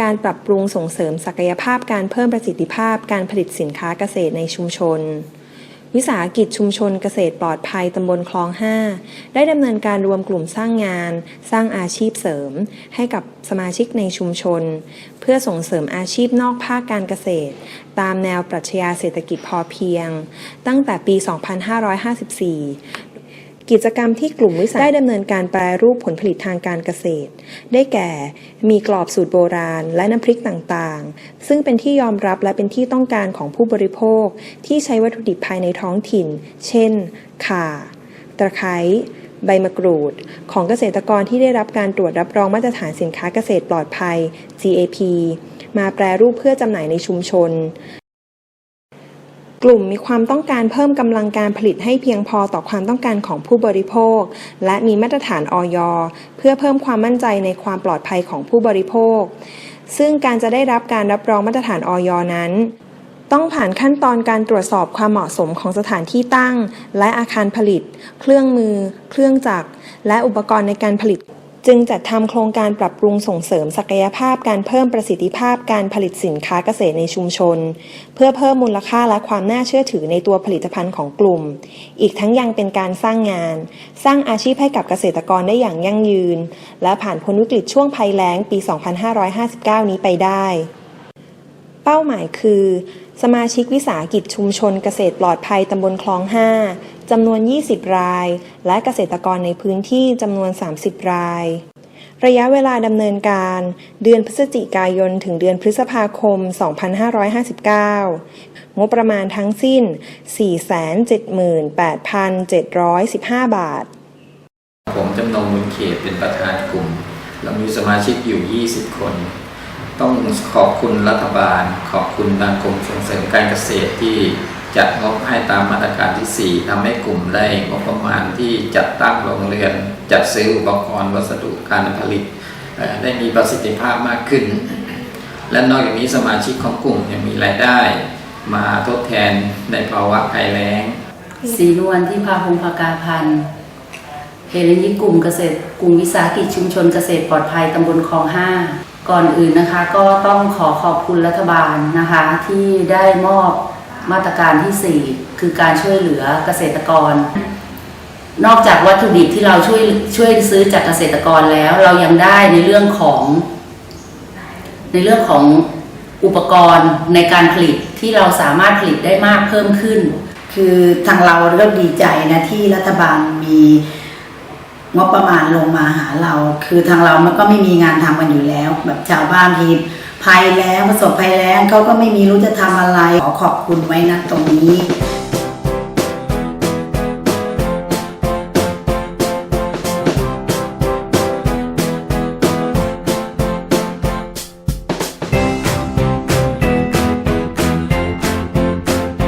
การปรับปรุงส่งเสริมศักยภาพการเพิ่มประสิทธิภาพการผลิตสินค้าเกษตรในชุมชน วิสาหกิจชุมชนเกษตรปลอดภัยตำบลคลอง 5 ได้ดำเนินการรวมกลุ่มสร้างงาน สร้างอาชีพเสริม ให้กับสมาชิกในชุมชน เพื่อส่งเสริมอาชีพนอกภาคการเกษตร ตามแนวปรัชญาเศรษฐกิจพอเพียง ตั้งแต่ปี 2554 กิจกรรมที่กลุ่มวิสาหได้ดำเนินการแปรรูปผลผลิตทางการเกษตร ได้แก่ มีกรอบสูตรโบราณ และน้ำพริกต่างๆ ซึ่งเป็นที่ยอมรับและเป็นที่ต้องการของผู้บริโภค ที่ใช้วัตถุดิบภายในท้องถิ่น เช่น ข่า ตะไคร้ใบมะกรูด ของเกษตรกรที่ได้รับการตรวจรับรองมาตรฐานสินค้าเกษตรปลอดภัย GAP มาแปรรูปเพื่อจำหน่ายในชุมชน กลุ่มมีความต้องการเพิ่มกำลังการผลิตให้เพียงพอต่อความต้องการของผู้บริโภค และมีมาตรฐานออยเพื่อเพิ่มความมั่นใจในความปลอดภัยของผู้บริโภค ซึ่งการจะได้รับการรับรองมาตรฐานออยนั้น ต้องผ่านขั้นตอนการตรวจสอบความเหมาะสมของสถานที่ตั้ง และอาคารผลิต เครื่องมือ เครื่องจักร และอุปกรณ์ในการผลิต จึงจัดทำโครงการปรับปรุงส่งเสริมศักยภาพการเพิ่มประสิทธิภาพการผลิตสินค้าเกษตรในชุมชน เพื่อเพิ่มมูลค่าและความน่าเชื่อถือในตัวผลิตภัณฑ์ของกลุ่ม อีกทั้งยังเป็นการสร้างงาน สร้างอาชีพให้กับเกษตรกรได้อย่างยั่งยืน และผ่านพ้นวิกฤตช่วงภัยแล้งปี 2559 นี้ไปได้ เป้าหมายคือ สมาชิกวิสาหกิจชุมชนเกษตรปลอดภัยตำบลคลอง 5 จำนวน 20 ราย และเกษตรกรในพื้นที่จำนวน 30 ราย ระยะเวลาดำเนินการ เดือนพฤศจิกายน ถึงเดือนพฤษภาคม 2559 งบประมาณทั้งสิ้น 478,715 บาท ผมจำนงบุญเขตเป็นประธานกลุ่ม เรามีสมาชิกอยู่ 20 คน ต้องขอบคุณรัฐบาล ขอบคุณทางกรมส่งเสริมการเกษตรที่จัดงบให้ตามมาตรการที่ 4ทำให้กลุ่มได้งบประมาณที่จัดตั้งโรงเรือน จัดซื้ออุปกรณ์วัสดุการผลิต ได้มีประสิทธิภาพมากขึ้น และนอกจากนี้สมาชิกของกลุ่มยังมีรายได้ มาทดแทนในภาวะภัยแล้ง สีนวลที่พาพงภากาพันธ์เฮเลนิกลุ่มเกษตรกลุ่มวิสาหกิจชุมชนเกษตรปลอดภัยตำบลคลองห้า ก่อนอื่นนะคะก็ต้องขอขอบคุณรัฐบาลนะคะที่ได้มอบมาตรการที่ 4 คือการช่วยเหลือเกษตรกร นอกจากวัตถุดิบที่เราช่วยช่วยซื้อจากเกษตรกรแล้ว เรายังได้ในเรื่องของ ในเรื่องของอุปกรณ์ในการผลิตที่เราสามารถผลิตได้มากเพิ่มขึ้น คือทางเราก็ดีใจนะที่รัฐบาลมี งบประมาณลงมาหาเรา คือทางเรามันก็ไม่มีงานทำกันอยู่แล้ว แบบชาวบ้านทีภัยแล้งประสบภัยแล้งเขาก็ไม่มีรู้จะทำอะไรขอขอบคุณไว้นะตรงนี้